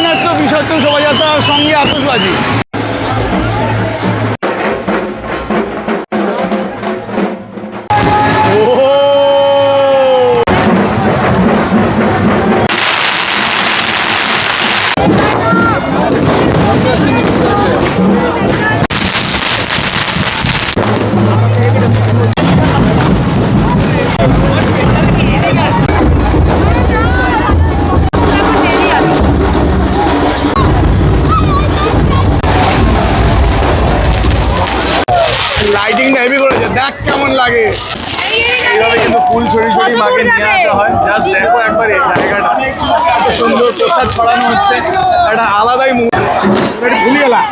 জগন্নাথ তো সঙ্গে আতসবাজি লাইটিংটা হেভি করেছে। দেখ কেমন লাগে। এইভাবে কিন্তু ফুল ছড়ি ছড়ি মাকে নিয়ে আসা হয়। জাস্ট দেখো একবার এই জায়গাটা। এত সুন্দর প্রসাদ ছড়ানো হচ্ছে। একটা আলাদাই মুহূর্ত। ভুলে গেলাম।